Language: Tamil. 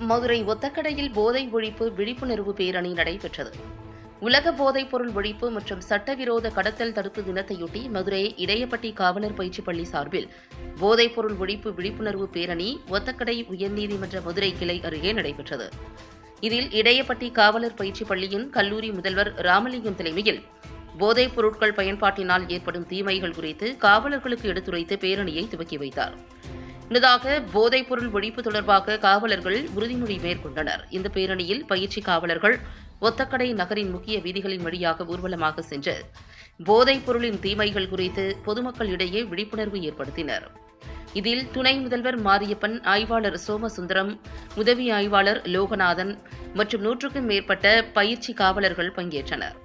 மதுரை ஒத்தக்கடையில் போதை ஒழிப்பு விழிப்புணர்வு பேரணி நடைபெற்றது. உலக போதைப் பொருள் ஒழிப்பு மற்றும் சட்டவிரோத கடத்தல் தடுப்பு தினத்தையொட்டி மதுரை இடையப்பட்டி காவலர் பயிற்சி பள்ளி சார்பில் போதைப் பொருள் ஒழிப்பு விழிப்புணர்வு பேரணி ஒத்தக்கடை உயர்நீதிமன்ற மதுரை கிளை அருகே நடைபெற்றது. இதில் இடையப்பட்டி காவலர் பயிற்சி பள்ளியின் கல்லூரி முதல்வர் ராமலிங்கம் தலைமையில் போதைப் பொருட்கள் பயன்பாட்டினால் ஏற்படும் தீமைகள் குறித்து காவலர்களுக்கு எடுத்துரைத்து பேரணியை துவக்கி வைத்தார். முன்னதாக போதைப் பொருள் ஒழிப்பு தொடர்பாக காவலர்கள் உறுதிமொழி மேற்கொண்டனர். இந்த பேரணியில் பயிற்சி காவலர்கள் ஒத்தக்கடை நகரின் முக்கிய வீதிகளின் வழியாக ஊர்வலமாக சென்று போதைப் பொருளின் தீமைகள் குறித்து பொதுமக்களிடையே விழிப்புணர்வு ஏற்படுத்தினர். இதில் துணை முதல்வர் மாரியப்பன் ஆய்வாளர் சோமசுந்தரம் உதவி ஆய்வாளர் லோகநாதன் மற்றும் நூற்றுக்கும் மேற்பட்ட பயிற்சி காவலர்கள் பங்கேற்றனர்.